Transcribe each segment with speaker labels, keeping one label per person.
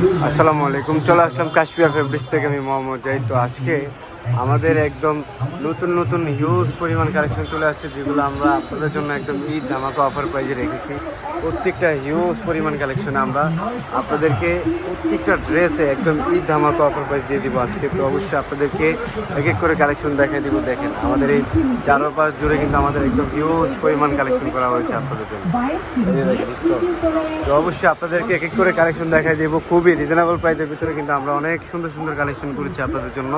Speaker 1: আসসালামু আলাইকুম চলে আসলাম কাশ্মীর ফেব্রিক্স থেকে আমি মোহাম্মদ জাহিদ। তো আজকে আমাদের একদম নতুন নতুন হিউজ পরিমাণ কালেকশন চলে আসছে, যেগুলো আমরা আপনাদের জন্য একদম ঈদ ধামাকা অফার প্রাইজে রেখেছি। প্রত্যেকটা হিউজ পরিমাণ কালেকশনে আমরা আপনাদেরকে প্রত্যেকটা ড্রেসে একদম ঈদ ধামাকা অফার প্রাইজ দিয়ে দিব আজকে। তো অবশ্যই আপনাদেরকে এক এক করে কালেকশন দেখাই দিব। দেখেন, আমাদের এই চারোপাশ জুড়ে কিন্তু আমাদের একদম হিউজ পরিমাণ কালেকশন করা হয়েছে আপনাদের জন্য। তো অবশ্যই আপনাদেরকে এক এক করে কালেকশন দেখাই দেবো। খুবই রিজনেবল প্রাইসের ভিতরে কিন্তু আমরা অনেক সুন্দর সুন্দর কালেকশন করেছি আপনাদের জন্য।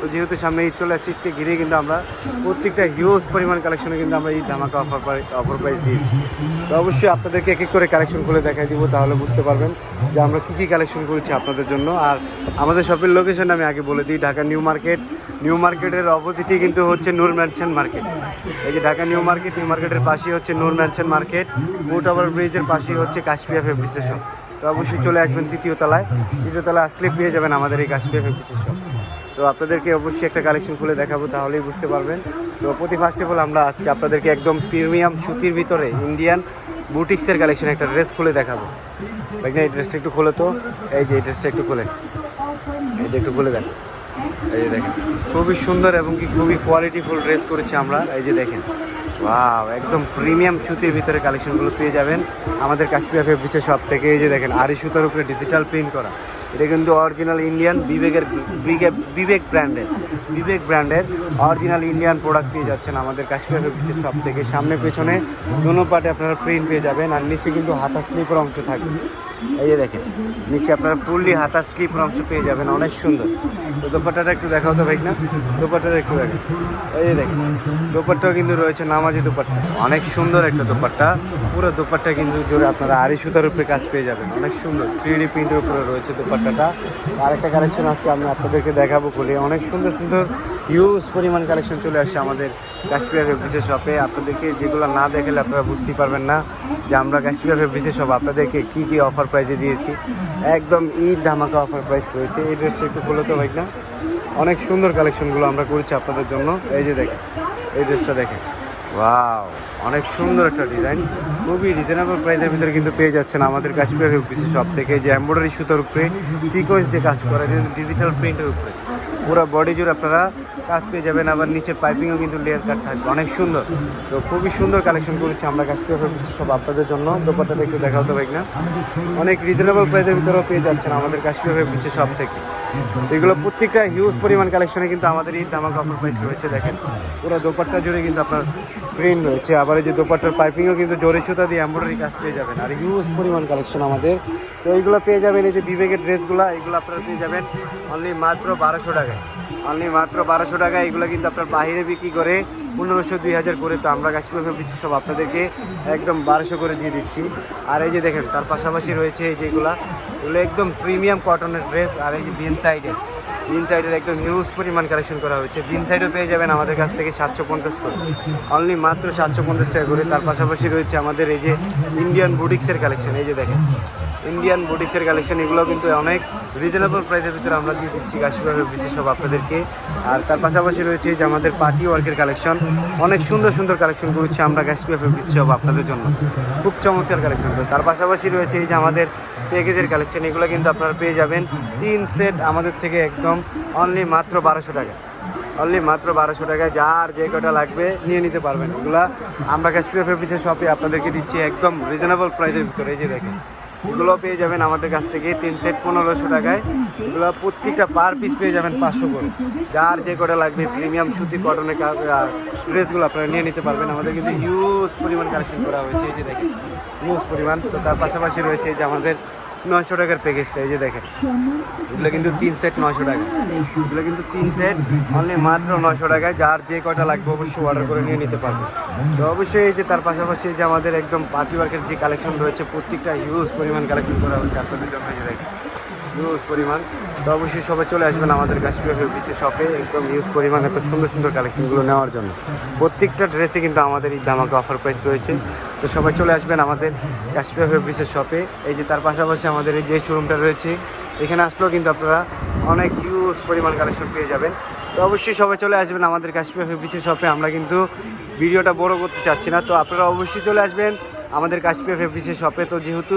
Speaker 1: তো যেহেতু সামনে ঈদ চলে আসছে ঈদকে ঘিরে কিন্তু আমরা প্রত্যেকটা হিউজ পরিমাণ কালেকশনে কিন্তু আমরা ঈদ ধামাকা অফার অফার প্রাইস দিয়েছি। তো অবশ্যই আপনাদেরকে এক এক করে কালেকশন খুলে দেখাই দিব, তাহলে বুঝতে পারবেন যে আমরা কী কী কালেকশন করেছি আপনাদের জন্য। আর আমাদের শপের লোকেশন আমি আগে বলে দিই, ঢাকা নিউ মার্কেট। নিউ মার্কেটের অপোজিটে কিন্তু হচ্ছে নূর ম্যানশন মার্কেট। এই যে ঢাকা নিউ মার্কেট, নিউ মার্কেটের পাশেই হচ্ছে Noor mansion market. Foot over ব্রিজের পাশেই হচ্ছে কাশপিয়া ফেব্রিক স্টেশন তো অবশ্যই চলে আসবেন তৃতীয় তলায়। তৃতীয় তলায় আসলে পেয়ে যাবেন আমাদের এই কাশপিয়া ফেব্রিক স্টেশন তো আপনাদেরকে অবশ্যই একটা কালেকশন খুলে দেখাবো, তাহলেই বুঝতে পারবেন। তো প্রতি ফার্স্ট অফ অল আমরা আজকে আপনাদেরকে একদম প্রিমিয়াম সুতির ভিতরে ইন্ডিয়ান বুটিক্সের কালেকশন একটা ড্রেস খুলে দেখাবো। দেখেন এই ড্রেসটা একটু খোলো তো। এই যে, এই ড্রেসটা একটু খোলে এটা একটু খুলে দেন। এই যে দেখেন, খুবই সুন্দর এবং কি খুবই কোয়ালিটিফুল ড্রেস করেছি আমরা। এই যে দেখেন ওয়াও একদম প্রিমিয়াম সুতির ভিতরে কালেকশনগুলো পেয়ে যাবেন। আমাদের কাশ্মীর ফেব্রিক্সের সব থেকে এই যে দেখেন আড়ি সুতার উপরে ডিজিটাল প্রিন্ট করা। এটা কিন্তু অরিজিনাল ইন্ডিয়ান বিবেকের বিবেক ব্র্যান্ডের বিবেক ব্র্যান্ডের অরিজিনাল ইন্ডিয়ান প্রোডাক্ট পেয়ে যাচ্ছেন আমাদের কাশ্মীর শপ থেকে সামনে পেছনে। দোনো পার্টে আপনারা প্রিন্ট পেয়ে যাবেন আর নিচে কিন্তু হাতা স্লিপের অংশ থাকবে। এই যে দেখেন, নিচে আপনারা ফুললি হাতা স্লিপের অংশ পেয়ে যাবেন, অনেক সুন্দর। তো দোপাট্টাটা একটু দেখাও তো ভাই না? দোপাট্টাটা একটু দেখেন। এই যে দেখেন, দোপাট্টাও কিন্তু রয়েছে নামাজি দোপাট্টা। অনেক সুন্দর একটা দোপাট্টা। পুরো দোপাট্টা কিন্তু জোরে আপনারা আড়ি সুতার উপরে কাজ পেয়ে যাবেন। অনেক সুন্দর। থ্রি ডি প্রিন্টের উপরে রয়েছে দোপাট্টাটা। আরেকটা কালেকশন আজকে আমি আপনাদেরকে দেখাবো খুলে। অনেক সুন্দর সুন্দর হিউজ পরিমাণ কালেকশন চলে আসছে আমাদের কাশ্মীর ফেব্রিক্সের শপে আপনাদেরকে যেগুলো না দেখলে আপনারা বুঝতেই পারবেন না যে আমরা কাশ্মীর ফেব্রিক্সের শপ আপনাদেরকে কী কী অফার প্রাইজে দিয়েছি। একদম ঈদ ধামাকা অফার প্রাইস রয়েছে। এই ড্রেসটা একটু খুলে তো ভাই না। অনেক সুন্দর কালেকশনগুলো আমরা করেছি আপনাদের জন্য। এই যে দেখেন, এই ড্রেসটা দেখেন। ওয়াও অনেক সুন্দর একটা ডিজাইন খুবই রিজনেবল প্রাইসের ভিতরে কিন্তু পেয়ে যাচ্ছেন আমাদের কাশ্মীর ফেব্রিক্সের সব থেকে যে এমব্রয়ডারি সুতার উপরে সিকোয়েন্স দিয়ে কাজ করা ডিজিটাল প্রিন্টের উপরে। পুরো বডি জুড়ে আপনারা কাজ পেয়ে যাবেন, আবার নিচের পাইপিংও কিন্তু লেয়ার কাট থাকবে। অনেক সুন্দর। তো খুবই সুন্দর কালেকশন করেছি আমরা কাশ্মীর সব আপনাদের জন্য। দোপাটাটা একটু দেখাও তো ভাই না। অনেক রিজনেবল প্রাইসের ভিতরেও পেয়ে যাচ্ছেন আমাদের কাশ্মীর ফেব্রিক্সের সব থেকে এগুলো প্রত্যেকটা হিউজ পরিমাণ কালেকশনে কিন্তু আমাদের এই ধামাকা অফার প্রাইস রয়েছে, দেখেন। পুরো দোপাট্টা জুড়ে কিন্তু আপনার প্রিন্ট রয়েছে। আবার এই যে দোপাট্টার পাইপিংও কিন্তু জোরে সুতা দিয়ে এমব্রয়ডারি কাজ পেয়ে যাবেন। আর হিউজ পরিমাণ কালেকশন আমাদের। তো এইগুলো পেয়ে যাবেন এই যে বিবেকের ড্রেসগুলো, এগুলো আপনারা পেয়ে যাবেন অনলি মাত্র বারোশো টাকায়। অনলি মাত্র বারোশো টাকা এগুলো কিন্তু আপনার বাইরে বিক্রি করে পনেরোশো, দুই হাজার করে। তো আমরা কাশ্মীর ফেব্রিক্স সব আপনাদেরকে একদম বারোশো করে দিয়ে দিচ্ছি। আর এই যে দেখেন, তার পাশাপাশি রয়েছে এই যেগুলা এগুলো একদম প্রিমিয়াম কটনের ড্রেস আর এই যে বিন সাইডে বিন সাইডের একদম হিউজ পরিমাণ কালেকশন করা হয়েছে। বিন সাইডও পেয়ে যাবেন আমাদের কাছ থেকে সাতশো পঞ্চাশ করে। অনলি মাত্র সাতশো পঞ্চাশ টাকা করে। তার পাশাপাশি রয়েছে আমাদের এই যে ইন্ডিয়ান বুটিক্সের কালেকশন এই যে দেখেন ইন্ডিয়ান বুটিক্সের কালেকশন এগুলো কিন্তু অনেক রিজনেবল প্রাইসের ভিতরে আমরা দিয়ে দিচ্ছি। কাশ্মীর ফেব্রিক্সের সব আপনাদেরকে। আর তার পাশাপাশি রয়েছে যে আমাদের পার্টি ওয়ার্কের কালেকশন অনেক সুন্দর সুন্দর কালেকশন করেছি আমরা কাশ্মীর ফেব্রিক্স সব আপনাদের জন্য। খুব চমৎকার কালেকশন তার পাশাপাশি রয়েছে এই যে আমাদের প্যাকেজের কালেকশন এগুলো কিন্তু আপনারা পেয়ে যাবেন। তিন সেট আমাদের থেকে একদম অনলি মাত্র বারোশো টাকা। অনলি মাত্র বারোশো টাকায় যার যে কটা লাগবে নিয়ে নিতে পারবেন। এগুলা আমরা কাশ্মীর ফেব্রিক্সের শপে আপনাদেরকে দিচ্ছি একদম রিজনেবল প্রাইসের ভিতরে, এই যে দেখেন। এগুলো পেয়ে যাবেন আমাদের কাছ থেকে তিন সেট পনেরোশো টাকায়। এগুলো প্রত্যেকটা পার পিস পেয়ে যাবেন পাঁচশো করে। যার যে কটা লাগবে প্রিমিয়াম সুতি কটনের ড্রেসগুলো আপনারা নিয়ে নিতে পারবেন। আমাদের কিন্তু হিউজ পরিমাণ কালেকশন করা হয়েছে, এই যে দেখেন। হিউজ পরিমাণ। তো তার পাশাপাশি রয়েছে যে আমাদের নয়শো টাকার প্যাকেজটা এই যে দেখেন। এগুলো কিন্তু তিন সেট নয়শো টাকা। এগুলো কিন্তু তিন সেট অনলি মাত্র নয়শো টাকায়। যার যে কয়টা লাগবে অবশ্যই অর্ডার করে নিয়ে নিতে পারবে। তো অবশ্যই এই যে তার পাশাপাশি যে আমাদের একদম পার্টি ওয়ার্কের যে কালেকশন রয়েছে, প্রত্যেকটা হিউজ পরিমাণ কালেকশন করা হচ্ছে আপনাদের জন্য এই যে দেখেন হিউজ পরিমাণ। তো অবশ্যই সবাই চলে আসবেন আমাদের কাশ্মীর ফেব্রিক্সের শপে একদম হিউজ পরিমাণ এত সুন্দর সুন্দর কালেকশনগুলো নেওয়ার জন্য। প্রত্যেকটা ড্রেসে কিন্তু আমাদের এই ধামাকা অফার প্রাইস রয়েছে। তো সবাই চলে আসবেন আমাদের কাশ্মীর ফেব্রিক্সের শপে এই যে তার পাশাপাশি আমাদের এই যে শোরুমটা রয়েছে, এখানে আসলেও কিন্তু আপনারা অনেক হিউজ পরিমাণ কালেকশন পেয়ে যাবেন। তো অবশ্যই সবাই চলে আসবেন আমাদের কাশ্মীর ফেব্রিক্সের শপে আমরা কিন্তু ভিডিওটা বড় করতে চাচ্ছি না, তো আপনারা অবশ্যই চলে আসবেন আমাদের কাশ্মীর ফেব্রিক্সের শপে তো যেহেতু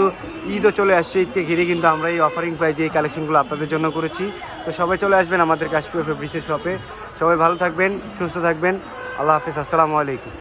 Speaker 1: ঈদও চলে আসছে, ঈদকে ঘিরে কিন্তু আমরা এই অফারিং প্রাইজে এই কালেকশনগুলো আপনাদের জন্য করেছি। তো সবাই চলে আসবেন আমাদের কাশ্মীর ফেব্রিক্সের শপে সবাই ভালো থাকবেন, সুস্থ থাকবেন। আল্লাহ হাফিজ, আসসালামু আলাইকুম।